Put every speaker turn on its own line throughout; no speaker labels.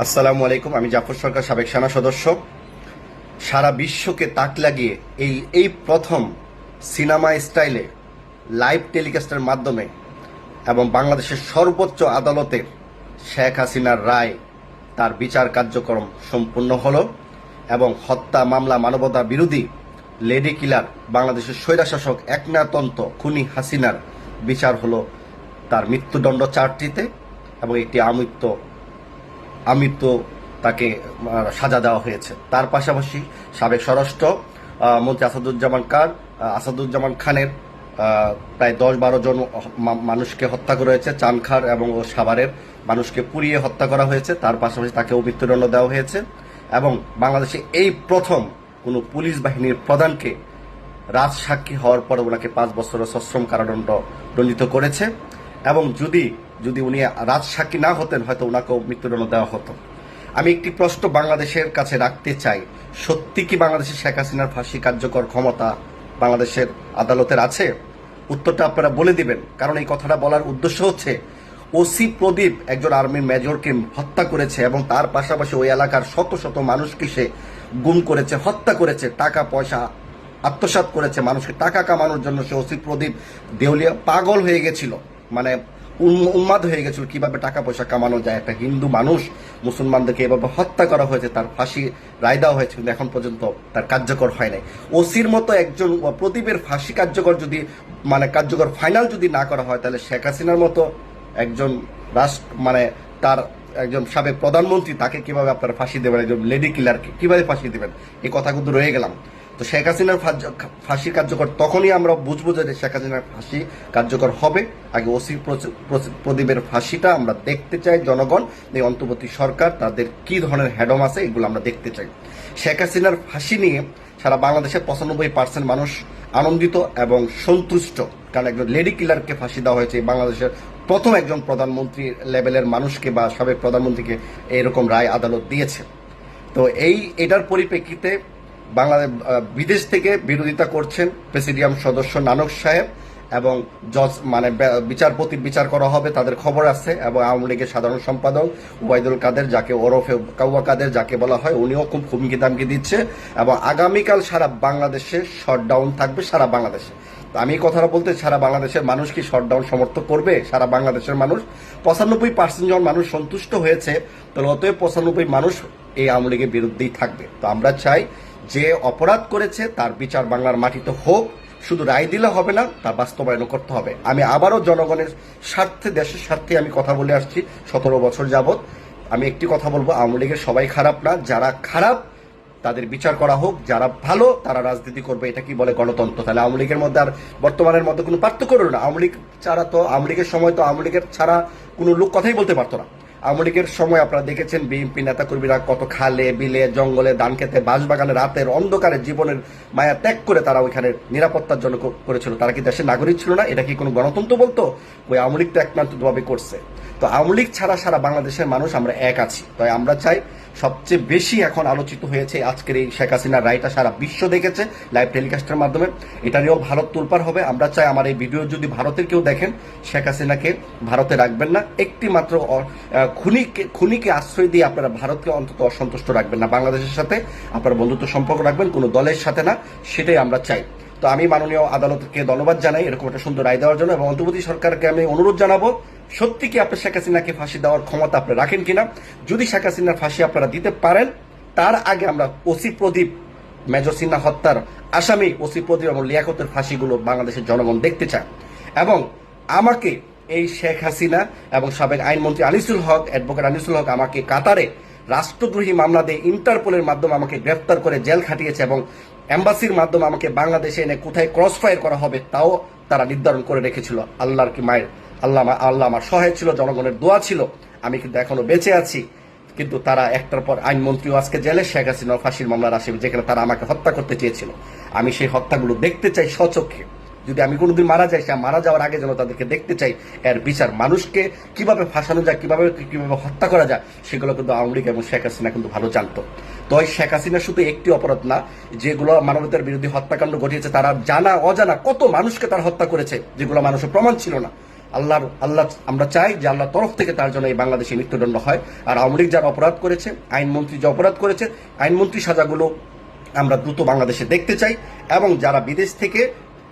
আসসালামু আলাইকুম, আমি জাফর সরকার, সাবেক সেনা সদস্য। সারা বিশ্বকে তাক লাগিয়ে এই এই প্রথম সিনেমা স্টাইলে লাইভ টেলিকাস্টের মাধ্যমে এবং বাংলাদেশের সর্বোচ্চ আদালতের শেখ হাসিনার রায়, তার বিচার কার্যক্রম সম্পূর্ণ হল এবং হত্যা মামলা মানবতা বিরোধী লেডি কিলার বাংলাদেশের স্বৈরাশাসক একনাতন্ত খুনি হাসিনার বিচার হলো তার মৃত্যুদণ্ড চারটিতে এবং একটি আমৃত্য আমৃত্য তাকে সাজা দেওয়া হয়েছে। তার পাশাপাশি সাবেক স্বরাষ্ট্র মন্ত্রী আসাদুজ্জামান খান আসাদুজ্জামান খানের প্রায় দশ বারো জন মানুষকে হত্যা করা হয়েছে। চানখার এবং ও সাভারের মানুষকে পুড়িয়ে হত্যা করা হয়েছে। তার পাশাপাশি তাকেও মৃত্যুদণ্ড দেওয়া হয়েছে। এবং বাংলাদেশে এই প্রথম কোনো পুলিশ বাহিনীর প্রধানকে রাজসাক্ষী হওয়ার পরে ওনাকে পাঁচ বছরের সশ্রম কারাদণ্ড দণ্ডিত করেছে। এবং যদি যদি উনি রাজসাক্ষী না হতেন, হয়তো ওনাকেও মৃত্যুদণ্ড দেওয়া হতো। আমি একটি প্রশ্ন বাংলাদেশের কাছে রাখতে চাই। সত্যি কি বাংলাদেশের শেখ হাসিনার ফাঁসি কার্যকর ক্ষমতা বাংলাদেশের আদালতের আছে? উত্তরটা আপনারা বলে দিবেন, কারণ এই কথাটা বলার উদ্দেশ্য হচ্ছে, ওসি প্রদীপ একজন আর্মির মেজরকে হত্যা করেছে এবং তার পাশাপাশি ওই এলাকার শত শত মানুষকে সে গুম করেছে, হত্যা করেছে, টাকা, পয়সা আত্মসাৎ করেছে, মানুষকে টাকা কামানোর জন্য সে ওসি প্রদীপ দেউলিয়া পাগল হয়ে গেছিল। মানে উন্মাদ হয়ে গেছিল। কীভাবে টাকা পয়সা কামানো যায়? একটা হিন্দু মানুষ মুসলমানদেরকে এভাবে হত্যা করা হয়েছে, তার ফাঁসি রায় দেওয়া হয়েছে, কিন্তু এখন পর্যন্ত তার কার্যকর হয় নাই। ওসির মতো একজন প্রদীপের ফাঁসি কার্যকর যদি মানে কার্যকর ফাইনাল যদি না করা হয়, তাহলে শেখ হাসিনার মতো একজন রাষ্ট্র মানে তার একজন সাবেক প্রধানমন্ত্রী তাকে কীভাবে আপনারা ফাঁসি দেবেন? একজন লেডি কিলারকে কীভাবে ফাঁসি দেবেন? এই কথা কিন্তু রয়ে গেলাম। তো শেখ হাসিনার ফাঁসি কার্যকর তখনই আমরা বুঝব যে শেখ হাসিনার ফাঁসি কার্যকর হবে। আগে ওসি প্রদীপের ফাঁসিটা আমরা দেখতে চাই জনগণ এই অন্তর্বর্তী সরকার, তাদের কি ধরনের হ্যাডম আছে, এগুলো আমরা দেখতে চাই। শেখ হাসিনার ফাঁসি নিয়ে সারা বাংলাদেশের পঁচানব্বই পার্সেন্ট মানুষ আনন্দিত এবং সন্তুষ্ট। কারণ একজন লেডি কিলারকে ফাঁসি দেওয়া হয়েছে বাংলাদেশের প্রথম একজন প্রধানমন্ত্রী লেভেলের মানুষকে বা সাবেক প্রধানমন্ত্রীকে এরকম রায় আদালত দিয়েছে। তো এই, এটার পরিপ্রেক্ষিতে বাংলাদেশ বিদেশ থেকে বিরোধিতা করছেন প্রেসিডিয়াম সদস্য নানক সাহেব এবং জজ মানে বিচারপতির বিচার করা হবে, তাদের খবর আছে এবং আওয়ামী লীগের সাধারণ সম্পাদক ওবায়দুল কাদের, যাকে ওরফে কাউয়া কাদের, যাকে বলা হয়, উনিও খুব হুমকি দামকি দিচ্ছে এবং আগামীকাল সারা বাংলাদেশে শটডাউন থাকবে, সারা বাংলাদেশে। আমি কথাটা বলতে সারা বাংলাদেশের মানুষ কি শটডাউন সমর্থন করবে? সারা বাংলাদেশের মানুষ, পঁচানব্বই পার্সেন্ট যখন মানুষ সন্তুষ্ট হয়েছে, তাহলে অতএব পঁচানব্বই মানুষ এই আওয়ামী লীগের বিরুদ্ধেই থাকবে। তো আমরা চাই যে অপরাধ করেছে তার বিচার বাংলার মাটিতে হোক, শুধু রায় দিলে হবে না, তা বাস্তবায়ন করতে হবে। আমি আবারও জনগণের স্বার্থে, দেশের স্বার্থে আমি কথা বলে আসছি, সতেরো বছর যাবৎ। আমি একটি কথা বলব, আওয়ামী লীগের সবাই খারাপ না, যারা খারাপ, তাদের বিচার করা হোক, যারা ভালো, তারা রাজনীতি করবে, এটা কি বলে গণতন্ত্র? তাহলে আওয়ামী লীগের মধ্যে আর বর্তমানের মধ্যে কোনো পার্থক্য রইল না। আওয়ামী লীগ ছাড়া তো, আওয়ামী লীগের সময় তো আওয়ামী লীগের ছাড়া কোনো লোক কথাই বলতে পারতো না। আওয়ামী সময় আপনারা দেখেছেন বিএনপি নেতাকর্মীরা কত খালে, বিলে, জঙ্গলে ধান খেতে বাঁশবাগানে রাতের অন্ধকারে জীবনের মায়া ত্যাগ করে তারা ওইখানে নিরাপত্তার জন্য করেছিল। তারা কি দেশের নাগরিক ছিল না? এটা কি কোনো গণতন্ত্র বলতো? ওই আওয়ামী লীগ তো একমাত্রভাবে করছে। তো আওয়ামী ছাড়া সারা বাংলাদেশের মানুষ আমরা এক আছি। তাই আমরা চাই সবচেয়ে বেশি এখন আলোচিত হয়েছে আজকের এই শেখ হাসিনার রায়টা সারা বিশ্ব দেখেছে লাইভ টেলিকাস্টের মাধ্যমে। এটা নিয়েও ভারত তুলপার হবে। আমরা চাই আমার এই ভিডিও যদি ভারতের কেউ দেখেন, শেখ হাসিনাকে ভারতে রাখবেন না। একটি মাত্র খুনিকে খুনিকে আশ্রয় দিয়ে আপনারা ভারতকে অন্তত অসন্তুষ্ট রাখবেন না। বাংলাদেশের সাথে আপনার বন্ধুত্ব সম্পর্ক রাখবেন, কোনো দলের সাথে না। সেটাই আমরা চাই। তো আমি মাননীয় আদালতকে ধন্যবাদ জানাই এরকম একটা সুন্দর রায় দেওয়ার জন্য এবং অন্তর্বর্তী সরকারকে আমি অনুরোধ জানাব সত্যি কি আপনি শেখ হাসিনাকে ফাঁসি দেওয়ার ক্ষমতা আপনি রাখেন কিনা? যদি শেখ হাসিনার ফাঁসি আপনারা দিতে পারেন, তার আগে আমরা ওসি প্রদীপ, মেজর সিনহা হত্যার আসামি ওসি প্রদীপ এবং লিয়াকতের ফাঁসিগুলো বাংলাদেশের জনগণ দেখতে চায়। এবং আমাকে এই শেখ হাসিনা এবং সাবেক আইনমন্ত্রী আনিসুল হক, অ্যাডভোকেট আনিসুল হক আমাকে কাতারে রাষ্ট্রদ্রোহী মামলা দিয়ে ইন্টারপোলের মাধ্যমে আমাকে গ্রেফতার করে জেল খাটিয়েছে এবং এম্বাসির মাধ্যমে আমাকে বাংলাদেশে এনে কোথায় ক্রস ফায়ার করা হবে, তাও তারা নির্ধারণ করে রেখেছিল। আল্লাহর কি মায়ের? আল্লাহ আল্লাহ আমার সহায় ছিল, জনগণের দোয়া ছিল। আমি কিন্তু এখনও বেঁচে আছি। কিন্তু তারা একটার পর আইনমন্ত্রীও আজকে জেলে, শেখ হাসিনা ফাঁসির মামলার আসামি, যেখানে তারা আমাকে হত্যা করতে চেয়েছিল। আমি সেই হত্যাগুলো দেখতে চাই সচক্ষে যদি আমি কোনোদিন মারা যাই, সে মারা যাওয়ার আগে যেন তাদেরকে দেখতে চাই, এর বিচার মানুষকে কীভাবে ফাঁসানো যায়, কীভাবে কীভাবে হত্যা করা যায়, সেগুলো কিন্তু আওয়ামী লীগ এবং শেখ হাসিনা কিন্তু ভালো জানতো। তো শেখ হাসিনা শুধু একটি অপরাধ না, যেগুলো মানবতার বিরোধী হত্যাকাণ্ড ঘটিয়েছে, তারা জানা, অজানা কত মানুষকে তার হত্যা করেছে, যেগুলো মানুষের প্রমাণ ছিল না। আল্লাহর, আল্লাহ, আমরা চাই যে আল্লাহর তরফ থেকে তার জন্য এই বাংলাদেশে মৃত্যুদণ্ড হয়। আর আওয়ামী লীগ যারা অপরাধ করেছে, আইনমন্ত্রী যে অপরাধ করেছে, আইনমন্ত্রী সাজাগুলো আমরা দ্রুত বাংলাদেশে দেখতে চাই এবং যারা বিদেশ থেকে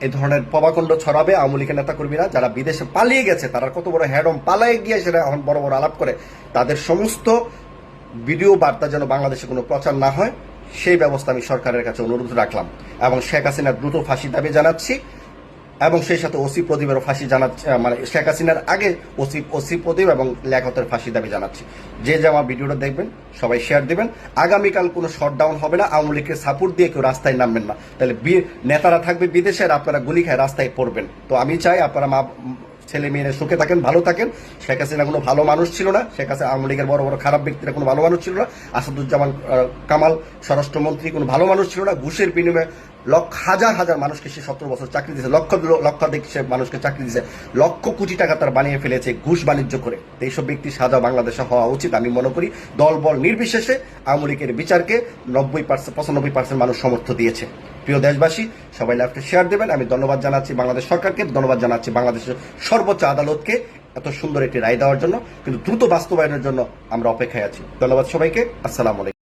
এই ধরনের পবাকণ্ড ছড়াবে আওয়ামী লীগের নেতাকর্মীরা যারা বিদেশে পালিয়ে গেছে, তারা কত বড় হ্যাডম পালায়ে গিয়ে সেটা এখন বড় বড় আলাপ করে। তাদের সমস্ত ভিডিও বার্তা যেন বাংলাদেশে কোনো প্রচার না হয়, সেই ব্যবস্থা আমি সরকারের কাছে অনুরোধ রাখলাম। এবং শেখ হাসিনার দ্রুত ফাঁসি দাবি জানাচ্ছি। এবং সেই সাথে ওসি প্রদীপেরও ফাঁসি জানাচ্ছে মানে শেখ হাসিনার আগে ওসি ওসি প্রদীপ এবং লেখতের ফাঁসি দাবি জানাচ্ছি। যে যে আমার ভিডিওটা দেখবেন, সবাই শেয়ার দিবেন। আগামীকাল কোনো শটডাউন হবে না, আওয়ামী লীগকে সাপোর্ট দিয়ে কেউ রাস্তায় নামবেন না। তাহলে নেতারা থাকবে বিদেশে আর আপনারা গুলি খায় রাস্তায় পড়বেন। তো আমি চাই আপনারা মা, ছেলে মেয়েরা সুখে থাকেন, ভালো থাকেন। শেখ হাসিনা কোনো ভালো মানুষ ছিল না। শেখ হাসিনা আওয়ামী লীগের বড় বড় খারাপ ব্যক্তিরা কোনো ভালো মানুষ ছিল না। আসাদুজ্জামান কামাল, স্বরাষ্ট্রমন্ত্রী কোনো ভালো মানুষ ছিল না। ঘুষের বিনিময়ে লক্ষ, হাজার হাজার মানুষকে সে সতেরো বছর চাকরি দিয়েছে। লক্ষ লক্ষাধিক সে মানুষকে চাকরি দিয়েছে। লক্ষ কোটি টাকা তার বানিয়ে ফেলেছে ঘুষ বাণিজ্য করে। এইসব ব্যক্তি সাজা বাংলাদেশে হওয়া উচিত আমি মনে করি। দল বল নির্বিশেষে আওয়ামী বিচারকে নব্বই পার্সেন্ট পঁচানব্বই পার্সেন্ট মানুষ সমর্থ দিয়েছে। প্রিয় দেশবাসী, সবাই লাইভটা শেয়ার দেবেন। আমি ধন্যবাদ জানাচ্ছি বাংলাদেশ সরকারকে, ধন্যবাদ জানাচ্ছি বাংলাদেশের সর্বোচ্চ আদালতকে এত সুন্দর একটি রায় দেওয়ার জন্য। কিন্তু দ্রুত বাস্তবায়নের জন্য আমরা অপেক্ষায় আছি। ধন্যবাদ সবাইকে। আসসালামু আলাইকুম।